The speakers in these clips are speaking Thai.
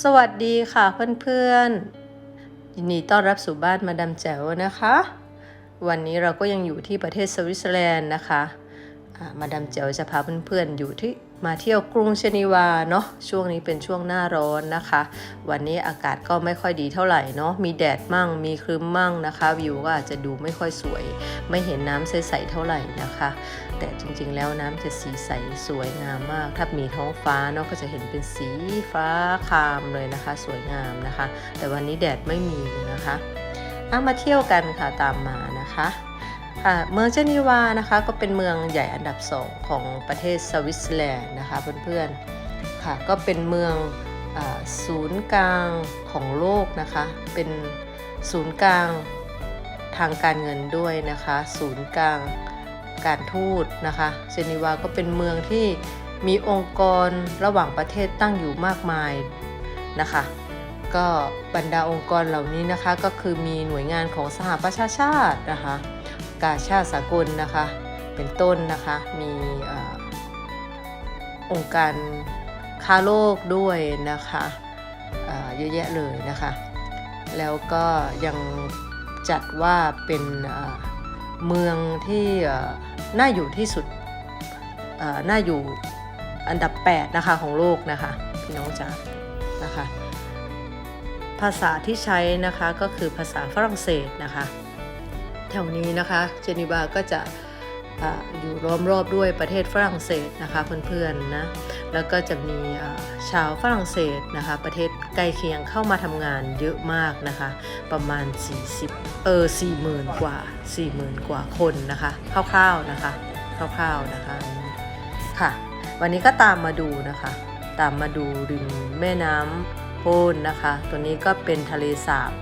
สวัสดีค่ะเพื่อนๆ ยินดีต้อนรับสู่บ้านมาดามแจ๋วนะคะ วันนี้เราก็ยังอยู่ที่ประเทศสวิตเซอร์แลนด์นะคะ มาดามแจ๋วจะพาเพื่อนๆอยู่ที่ มาเที่ยวกรุงเชนีวาเนาะช่วงนี้เป็นช่วงหน้าร้อนนะคะ วันนี้อากาศก็ไม่ค่อยดีเท่าไหร่เนาะมีแดดมั่งมีครึ้มมั่งนะคะ วิวก็อาจจะดูไม่ค่อยสวย ไม่เห็นน้ำใสๆเท่าไหร่นะคะ แต่จริงๆแล้วน้ำจะสีใสสวยงามมาก ถ้ามีท้องฟ้าเนาะก็จะเห็นเป็นสีฟ้าครามเลยนะคะ สวยงามนะคะ แต่วันนี้แดดไม่มีนะคะเอามาเที่ยวกันค่ะตามมานะคะ ค่ะเมืองเจนีวานะคะก็เป็นเมืองใหญ่อันดับสองของประเทศสวิตเซอร์แลนด์นะคะเพื่อนๆค่ะก็เป็นเมืองอศูนย์กลางของโลกนะคะเป็นศูนย์กลางทางการเงินด้วยนะคะศูนย์กลางการทูตนะคะเจนีวาก็เป็นเมืองที่มีองค์กรระหว่างประเทศตั้งอยู่มากมายนะคะก็บรรดาองค์กรเหล่านี้นะคะก็คือมีหน่วยงานของสหประชาชาตินะคะ กาชาติสากลนะคะ เป็นต้นนะคะ มีอองค์การค้าโลกด้วยนะคะเยอะแยะเลยนะคะ แล้วก็ยังจัดว่าเป็นเมืองที่น่าอยู่ที่สุดน่าอยู่อันดับ 8 นะคะของโลกนะคะพี่น้องจ๋านะคะ ภาษาที่ใช้นะคะก็คือภาษาฝรั่งเศสนะคะ แถวนี้นะคะ เจนีวาก็จะอ่าอยู่ล้อมรอบด้วยประเทศฝรั่งเศสนะคะเพื่อนๆนะ แล้วก็จะมีชาวฝรั่งเศสนะคะ ประเทศใกล้เคียงเข้ามาทำงานเยอะมากนะคะ ประมาณ 40 เออ40,000 กว่า 40,000 กว่าคนนะคะคร่าวๆนะคะคร่าวๆนะคะค่ะ วันนี้ก็ตามมาดูนะคะ ตามมาดูริมแม่น้ำโฮนนะคะ ตัวนี้ก็เป็นทะเลสาบ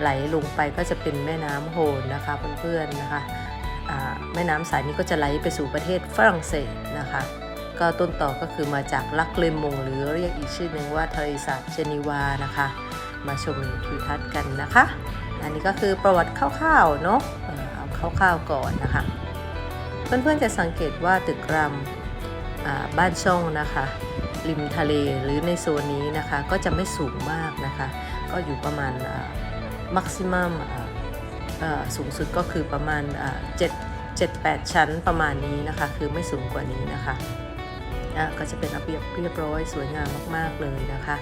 ไหลลงไปก็จะเป็นแม่น้ำโฮนนะคะเพื่อนๆนะคะแม่น้ำสายนี้ก็จะไหลไปสู่ประเทศฝรั่งเศสนะคะ ก็ต้นต่อก็คือมาจากลักเลมงหรือเรียกอีกชื่อหนึ่งว่าทะเลสาบเจนีวานะคะ มาชมทิวทัศน์กันนะคะ อันนี้ก็คือประวัติคร่าวๆเนาะเอาคร่าวๆก่อนนะคะ เพื่อนๆจะสังเกตว่าตึกรามบ้านช่องนะคะ ริมทะเลหรือในโซนนี้นะคะ ก็จะไม่สูงมากนะคะ ก็อยู่ประมาณ มักซิมัมสูงสุดก็คือประมาณ7 7 8 ชั้นประมาณนี้นะคะ คือไม่สูงกว่านี้นะคะะก็จะเป็นระเบียบเรียบร้อยสวยงามมาก ๆ เลยนะคะ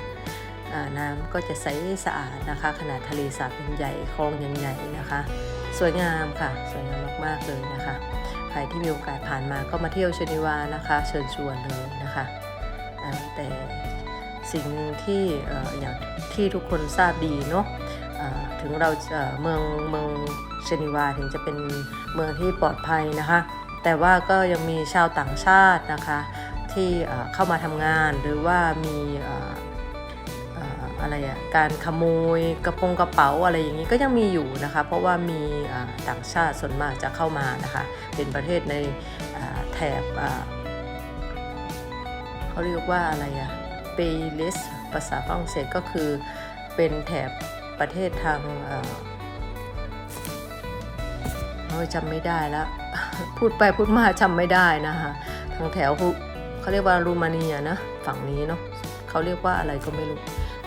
น้ำก็จะใสสะอาดนะคะ ขนาดทะเลสาบใหญ่คลองยังใหญ่นะคะ สวยงามค่ะ สวยงามมากๆเลยนะคะ ใครที่มีโอกาสผ่านมาก็มาเที่ยวชนิวานะคะ เชิญชวนเลยนะคะแต่สิ่งหนึ่งที่ออย่างที่ทุกคนทราบดีเนาะ ถึงเราจะเมืองเมืองเชนิวาถึงจะเป็นเมืองที่ปลอดภัยนะคะ แต่ว่าก็ยังมีชาวต่างชาตินะคะที่เข้ามาทำงานหรือว่ามีอะไรอะการขโมยกระโปรงกระเป๋าอะไรอย่างนี้ก็ยังมีอยู่นะคะ เพราะว่ามีต่างชาติส่วนมากจะเข้ามานะคะเป็นประเทศในแถบเขาเรียกว่าอะไรอะเปเลสภาษาฝรั่งเศสก็คือเป็นแถบ ประเทศทางเออจำไม่ได้แล้วพูดไปพูดมาจำไม่ได้นะคะทางแถวเขาเรียกว่ารูมาเนียนะฝั่งนี้เนาะเขาเรียกว่าอะไรก็ไม่รู้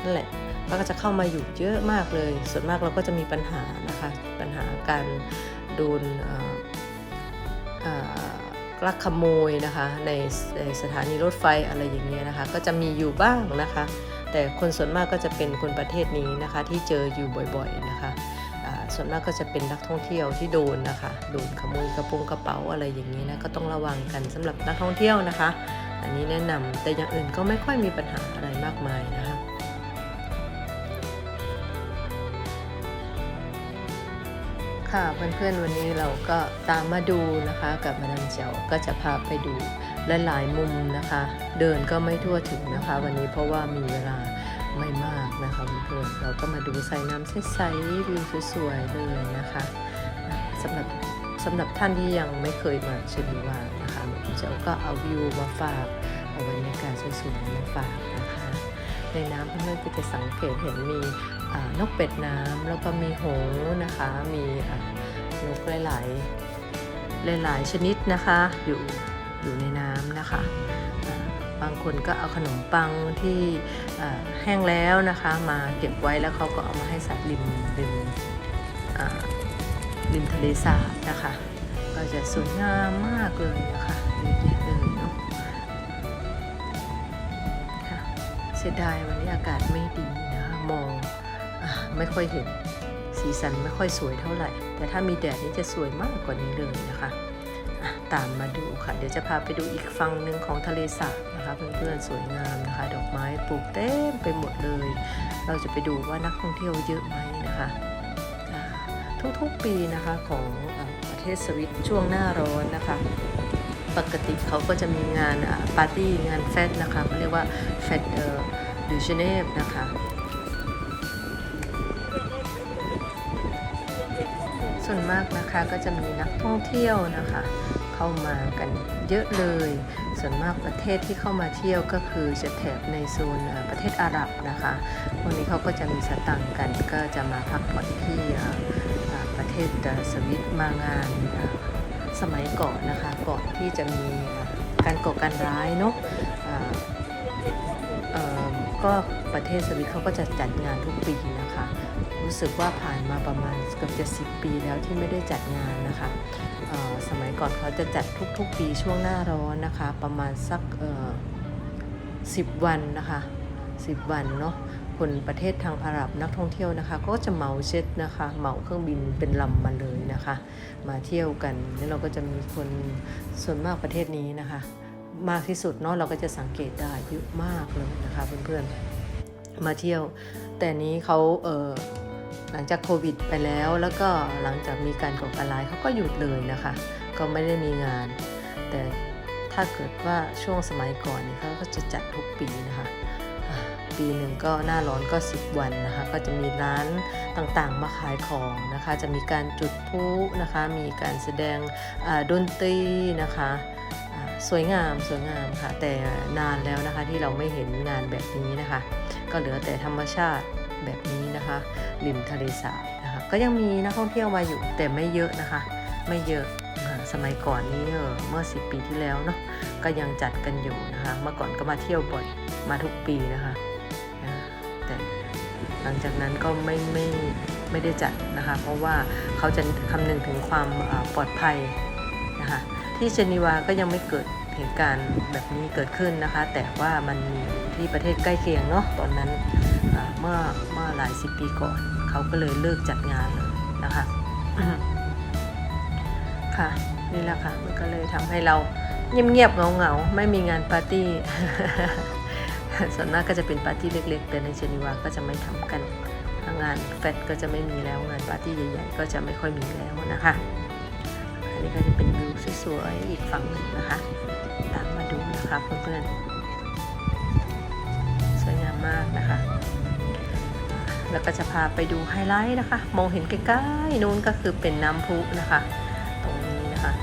นั่นแหละก็จะเข้ามาอยู่เยอะมากเลย ส่วนมากเราก็จะมีปัญหานะคะปัญหาการโดนลักขโมยนะคะในในสถานีรถไฟอะไรอย่างเงี้ยนะคะ ก็จะมีอยู่บ้างนะคะ แต่คนส่วนมากก็จะเป็นคนประเทศนี้นะคะ ที่เจออยู่บ่อยๆนะคะส่วนมากก็จะเป็นนักท่องเที่ยวที่โดนนะคะโดนขโมยกระโปรงกระเป๋าอะไรอย่างนี้นะก็ต้องระวังกันสำหรับนักท่องเที่ยวนะคะ อันนี้แนะนำแต่อย่างอื่นก็ไม่ค่อยมีปัญหาอะไรมากมายนะคะค่ะเพื่อนๆวันนี้เราก็ตามมาดูนะคะ กับมาดามเจียวก็จะพาไปดู หลายมุมนะคะ เดินก็ไม่ทั่วถึงนะคะ วันนี้เพราะว่ามีเวลาไม่มากนะคะเพื่อนๆเราก็มาดูใส่น้ำใสๆวิวสวยๆเลยนะคะสำหรับสำหรับท่านที่ยังไม่เคยมาเชนิวานะคะมาดามเจียวก็เอาวิวมาฝากเอาบรรยากาศสวยๆมาฝากนะคะ ในน้ำเพื่อนๆก็จะสังเกตเห็นมีนกเป็ดน้ำแล้วก็มีหงนะคะ มีนกหลายๆหลายๆชนิดนะคะอยู่ อยู่ในน้ำนะคะ บางคนก็เอาขนมปังที่แห้งแล้วนะคะ มาเก็บไว้แล้วเขาก็เอามาให้สัตว์ริมริมริมทะเลสาบนะคะ ก็จะสวยงามมากเลยนะคะเยอะแยะเลยเนาะค่ะเสียดายวันนี้อากาศไม่ดีนะคะมองอไม่ค่อยเห็นสีสันไม่ค่อยสวยเท่าไหร่ แต่ถ้ามีแดดนี่จะสวยมากกว่านี้เลยนะคะ ตามมาดูค่ะ เดี๋ยวจะพาไปดูอีกฝั่งหนึ่งของทะเลสาบนะคะเพื่อนๆสวยงามนะคะ ดอกไม้ปลูกเต็มไปหมดเลย เราจะไปดูว่านักท่องเที่ยวเยอะไหมนะคะ ทุกๆปีนะคะของอประเทศสวิตช่วงหน้าร้อนนะคะ ปกติเขาก็จะมีงานปาร์ตี้งานแฟตนะคะเขาเรียกว่าแฟตเอ่อดูเจเนฟนะคะส่วนมากนะคะก็จะมีนักท่องเที่ยวนะคะ เข้ามากันเยอะเลย ส่วนมากประเทศที่เข้ามาเที่ยวก็คือจะแถบในโซนประเทศอาหรับนะคะพวกนี้เขาก็จะมีสตังค์กันก็จะมาพักผ่อนที่ประเทศสวิตมางานสมัยก่อนนะคะก่อนที่จะมีการก่อการร้ายเนาะก็ประเทศสวิตเขาก็จะจัดงานทุกปีนะคะ รู้สึกว่าผ่านมาประมาณเกือบจะสิปีแล้วที่ไม่ได้จัดงานนะคะสมัยก่อนเขาจะจัดทุกๆ ปีช่วงหน้าร้อนนะคะ ประมาณสักสิบวันนะคะสิบวันเนาะคนประเทศทางอาหรับนักท่องเที่ยวนะคะ ก็จะเหมาเช็ดนะคะเหมาเครื่องบินเป็นลำมาเลยนะคะ มาเที่ยวกันแล้วเราก็จะมีคนส่วนมากประเทศนี้นะคะ มากที่สุดเนาะเราก็จะสังเกตได้เยอะมากเลยนะคะเพื่อนๆมาเที่ยว แต่นี้เขาเออ หลังจากโควิดไปแล้ว แล้วก็หลังจากมีการก่อการร้ายเขาก็หยุดเลยนะคะ ก็ไม่ได้มีงาน แต่ถ้าเกิดว่าช่วงสมัยก่อนนี่เขาก็จะจัดทุกปีนะคะปีหนึ่งก็หน้าร้อนก็ 10 วันนะคะ ก็จะมีร้านต่างๆมาขายของนะคะ จะมีการจุดพลุนะคะ มีการแสดงดนตรีนะคะสวยงามสวยงามค่ะ แต่นานแล้วนะคะที่เราไม่เห็นงานแบบนี้นะคะ ก็เหลือแต่ธรรมชาติ แบบนี้นะคะริมทะเลสาบนะคะก็ยังมีนักท่องเที่ยวมาอยู่แต่ไม่เยอะนะคะ ไม่เยอะสมัยก่อนนี้เมื่อ 10 ปีที่แล้วเนาะก็ยังจัดกันอยู่นะคะ เมื่อก่อนก็มาเที่ยวบ่อยมาทุกปีนะคะแต่หลังจากนั้นก็ไม่ไม่ไม่ได้จัดนะคะ เพราะว่าเขาจะคำนึงถึงความปลอดภัยนะคะที่เจนีวาก็ยังไม่เกิดเหตุการณ์แบบนี้เกิดขึ้นนะคะ แต่ว่ามันมีที่ประเทศใกล้เคียงเนาะตอนนั้น เมื่อเมื่อหลายสิบปีก่อน เขาก็เลยเลิกจัดงานเลยนะคะค่ะนี่แหละค่ะมันก็เลยทำให้เราเงียบๆเงาๆไม่มีงานปาร์ตี้ส่วนมากก็จะเป็นปาร์ตี้เล็ก ๆ แต่ในเจนีวาก็จะไม่ทำกันงานแฟดก็จะไม่มีแล้วงานปาร์ตี้ใหญ่ๆก็จะไม่ค่อยมีแล้วนะคะอันนี้ก็จะเป็นวิวสวยๆอีกฝั่งหนึ่งนะคะตามมาดูนะคะเพื่อนๆสวยงามมากนะคะ แล้วก็จะพาไปดูไฮไลท์นะคะ มองเห็นใกล้ๆนู้นก็คือเป็นน้ำพุนะคะ ตรงนี้นะคะ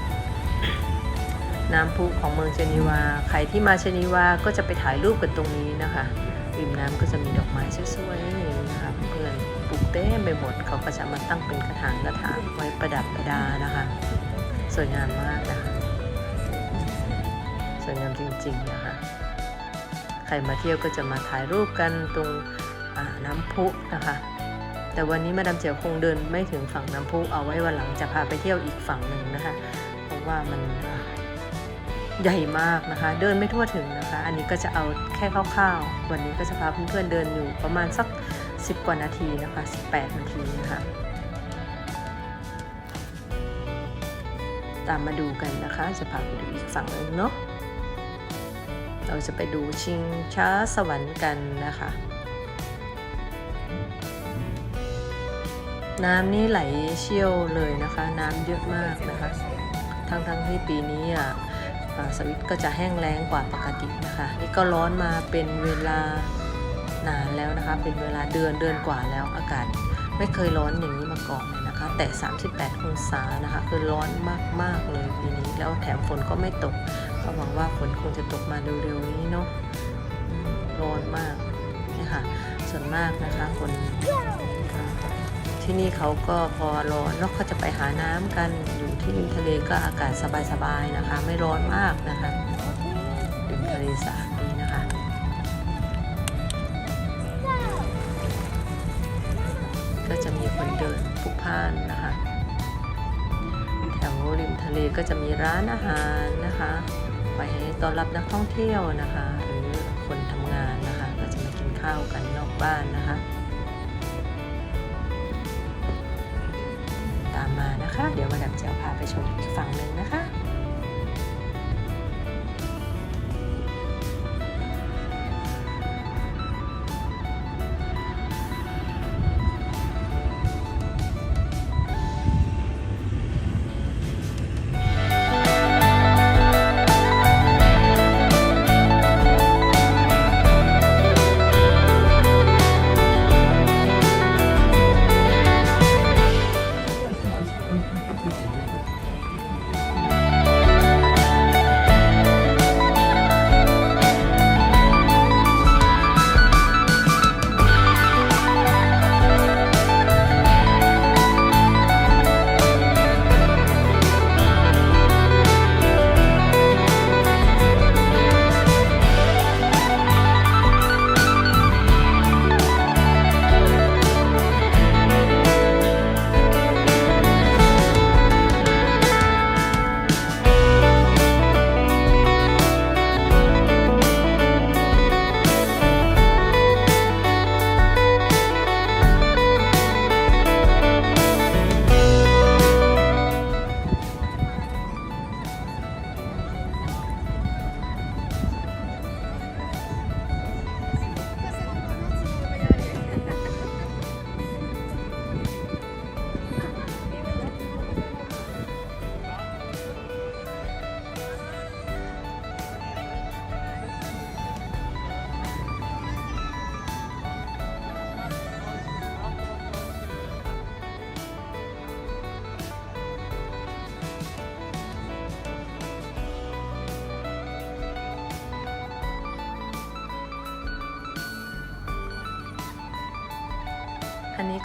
น้ำพุของเมืองเจนีวา ใครที่มาเจนีวาก็จะไปถ่ายรูปกันตรงนี้นะคะริมน้ำก็จะมีดอกไม้สวยๆนี่นะคะเพื่อนปลูกเต็มไปหมดเขาก็จะมาตั้งเป็นกระถางกระถางไว้ประดับประดานะคะ สวยงามมากนะคะ สวยงามจริงๆนะคะ ใครมาเที่ยวก็จะมาถ่ายรูปกันตรง น้ำพุนะคะ แต่วันนี้มาดามเจียวคงเดินไม่ถึงฝั่งน้ำพุเอาไว้วันหลังจะพาไปเที่ยวอีกฝั่งหนึ่งนะคะ เพราะว่ามันใหญ่มากนะคะ เดินไม่ทั่วถึงนะคะ อันนี้ก็จะเอาแค่คร่าวๆ วันนี้ก็จะพาเพื่อนๆเดินอยู่ประมาณสัก 10 กว่านาทีนะคะ 18 นาทีนะคะตามมาดูกันนะคะ จะพาไปดูอีกฝั่งหนึ่งเนาะเราจะไปดูชิงช้าสวรรค์กันนะคะ น้ำนี่ไหลเชี่ยวเลยนะคะ น้ำเยอะมากนะคะทั้งทั้งที่ปีนี้อะสวิตก็จะแห้งแล้งกว่าปกตินะคะ นี่ก็ร้อนมาเป็นเวลานานแล้วนะคะ เป็นเวลาเดือนเดือนกว่าแล้วอากาศไม่เคยร้อนอย่างนี้มาก่อนเลยนะคะ แต่ 38 องศานะคะ คือร้อนมากๆเลยปีนี้ แล้วแถมฝนก็ไม่ตก ก็หวังว่าฝนคงจะตกมาเร็วๆนี้เนาะร้อนมากนี่ค่ะส่วนมากนะคะ คน ที่นี่เขาก็พอร้อนเนาะเขาจะไปหาน้ำกันอยู่ที่ริมทะเลก็อากาศสบายๆนะคะ ไม่ร้อนมากนะคะริมทะเลสาบนี้นะคะก็จะมีคนเดินผุกพานนะคะแถวริมทะเลก็จะมีร้านอาหารนะคะไว้ต้อนรับนักท่องเที่ยวนะคะ หรือคนทำงานนะคะ ก็จะมากินข้าวกันนอกบ้านนะคะ มานะคะ เดี๋ยวมาดับเจ้าพาไปชมอีกฝั่งหนึ่งนะคะ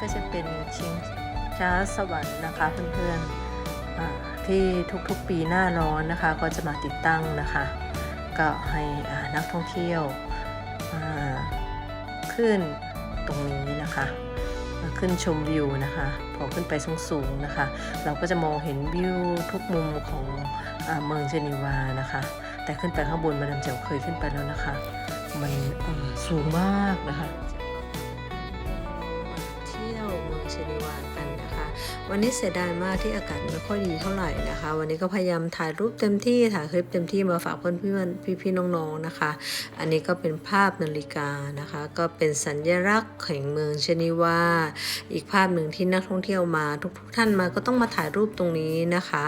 ก็จะเป็นชิงช้าสวรรค์นะคะเพื่อนๆที่ทุกๆปีหน้าร้อนนะคะ ก็จะมาติดตั้งนะคะ ก็ให้นักท่องเที่ยวขึ้นตรงนี้นะคะมาขึ้นชมวิวนะคะพอขึ้นไปสูงๆนะคะ เราก็จะมองเห็นวิวทุกมุมของอเมืองเจนีวานะคะ แต่ขึ้นไปข้างบนมาดามเจ๋วเคยขึ้นไปแล้วนะคะ มันสูงมากนะคะ วันนี้เสียดายมากที่อากาศไม่ค่อยดีเท่าไหร่นะคะ วันนี้ก็พยายามถ่ายรูปเต็มที่ถ่ายคลิปเต็มที่มาฝากเพื่อนๆพี่ๆน้องๆนะคะ อันนี้ก็เป็นภาพนาฬิกานะคะ ก็เป็นสัญลักษณ์แห่งเมืองเชนิวาอีกภาพหนึ่งที่นักท่องเที่ยวมา ทุกๆท่านมาก็ต้องมาถ่ายรูปตรงนี้นะคะ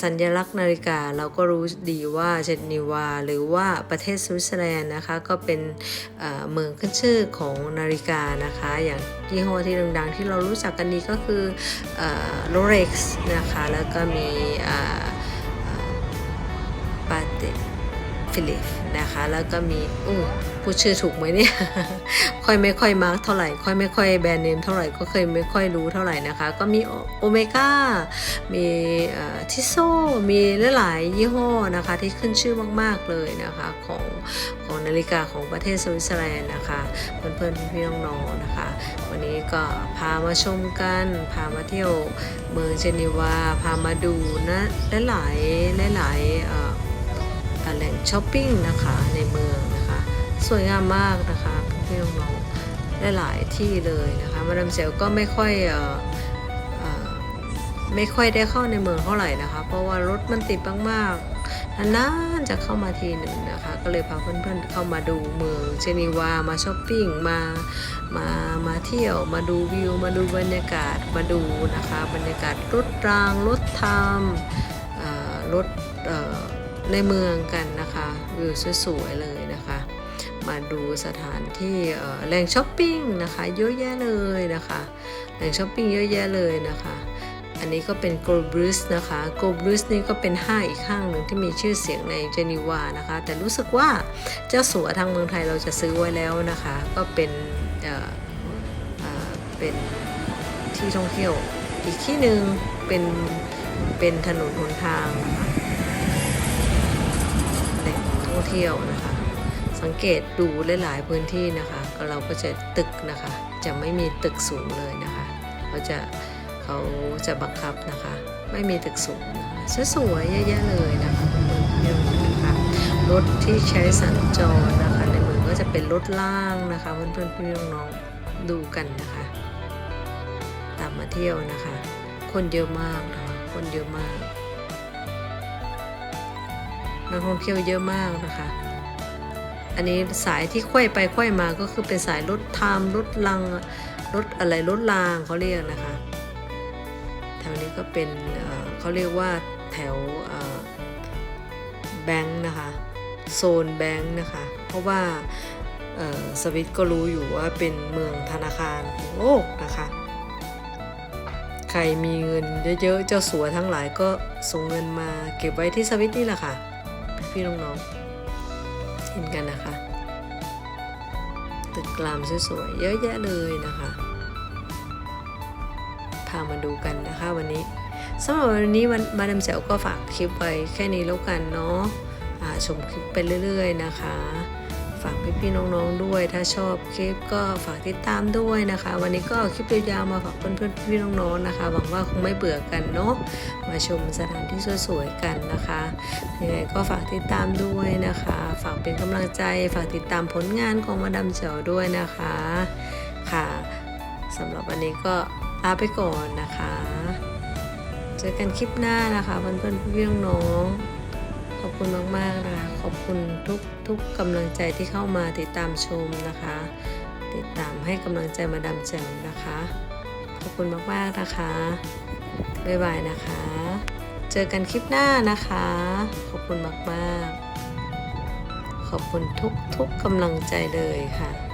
สัญลักษณ์นาฬิกาเราก็รู้ดีว่าเชนิวาหรือว่าประเทศสวิตเซอร์แลนด์นะคะก็เป็นเมืองขึ้นชื่อของนาฬิกานะคะอย่าง ยี่ห้อที่ดังๆ ที่เรารู้จักกันดีก็คือโรเล็กซ์นะคะแล้วก็มีปาเตฟิลิปนะคะแล้วก็มีอู้ พูดชื่อถูกไหมเนี่ย ค่อยไม่ค่อยมาร์กเท่าไหร่ ค่อยไม่ค่อยแบรนด์เนมเท่าไหร่ ก็เคยไม่ค่อยรู้เท่าไหร่นะคะ ก็มีโอเมก้า มีทิโซ มีหลายๆยี่ห้อนะคะที่ขึ้นชื่อมากๆเลยนะคะของของนาฬิกาของประเทศสวิตเซอร์แลนด์นะคะเพื่อนๆพี่ๆน้องๆนะคะ วันนี้ก็พามาชมกัน พามาเที่ยวเมืองเจนีวา พามาดูนะหลายๆหลายๆแหล่งช้อปปิ้งนะคะในเมือง สวยงามมากนะคะพี่น้องๆหลายๆที่เลยนะคะมาดามเซลก็ไม่ค่อยเอ่อไม่ค่อยได้เข้าในเมืองเท่าไหร่นะคะ เพราะว่ารถมันติดมากๆนานๆจะเข้ามาทีหนึ่งนะคะ ก็เลยพาเพื่อนๆเข้ามาดูเมืองเจนีวามาช้อปปิ้งมามามาเที่ยวมาดูวิว มาดูบรรยากาศมาดูนะคะ บรรยากาศรถรางรถทามรถในเมืองกันนะคะ วิวสวยๆเลย มาดูสถานที่แหล่งช้อปปิ้งนะคะเยอะแยะเลยนะคะแหล่งช้อปปิ้งเยอะแยะเลยนะคะอันนี้ก็เป็นโกลบรูสนะคะโกลบรูสนี่ก็เป็นห้างอีกห้างหนึ่งที่มีชื่อเสียงในเจนีวานะคะ แต่รู้สึกว่าเจ้าสัวทางเมืองไทยเราจะซื้อไว้แล้วนะคะ ก็เป็นเเป็นที่ท่องเที่ยวอีกที่หนึ่งเป็นเป็นถนนหนทางนะคะแหล่งท่องเที่ยวนะคะ สังเกตดูหลาย ๆ พื้นที่นะคะ ก็เราก็จะตึกนะคะ จะไม่มีตึกสูงเลยนะคะเขาจะเขาจะบังคับนะคะ ไม่มีตึกสูงนะคะสวยเยอะแยะเลยนะคะเพื่อนๆพี่น้องนะคะรถที่ใช้สัญจรนะคะ ในเมืองก็จะเป็นรถล่างนะคะเพื่อนๆพี่น้องๆดูกันนะคะ ตามมาเที่ยวนะคะ คนเยอะมากนะคะคนเยอะมากนักท่องเที่ยวเยอะมากนะคะ อันนี้สายที่ค่อยไปค่อยมาก็คือเป็นสายรถทามรถลังรถอะไรรถรางเขาเรียกนะคะแถวนี้ก็เป็นเเขาเรียกว่าแถวแบงค์นะคะโซนแบงค์นะคะ เพราะว่าสวิตก็รู้อยู่ว่าเป็นเมืองธนาคารของโลกนะคะ ใครมีเงินเยอะๆเจ้าสัวทั้งหลายก็ส่งเงินมาเก็บไว้ที่สวิตนี่แหละค่ะ พี่ๆน้องๆ เห็นกันนะคะ ตึกกลามสวยๆเยอะแยะเลยนะคะ พามาดูกันนะคะวันนี้สำหรับวันนี้วันมาดามแจ๋วก็ฝากคลิปไว้แค่นี้แล้วกันเนาะะชมคลิปไปเรื่อย ๆ นะคะ ฝากพี่ๆน้องๆด้วย ถ้าชอบคลิปก็ฝากติดตามด้วยนะคะ วันนี้ก็เอาคลิปยาวๆมาฝากเพื่อนๆพี่น้องๆนะคะ หวังว่าคงไม่เบื่อกันเนาะมาชมสถานที่สวยๆกันนะคะยังไงก็ฝากติดตามด้วยนะคะ ฝากเป็นกำลังใจ ฝากติดตามผลงานของมาดามแจ๋วด้วยนะคะค่ะสำหรับวันนี้ก็ลาไปก่อนนะคะ เจอกันคลิปหน้านะคะเพื่อนๆพี่ๆน้องๆ ขอบคุณมากๆนะคะขอบคุณทุกทุกกำลังใจที่เข้ามาติดตามชมนะคะ ติดตามให้กำลังใจมาดามเจิงนะคะ ขอบคุณมากๆนะคะบ๊ายบายนะคะ เจอกันคลิปหน้านะคะ ขอบคุณมากๆ ขอบคุณทุกๆกกำลังใจเลยค่ะ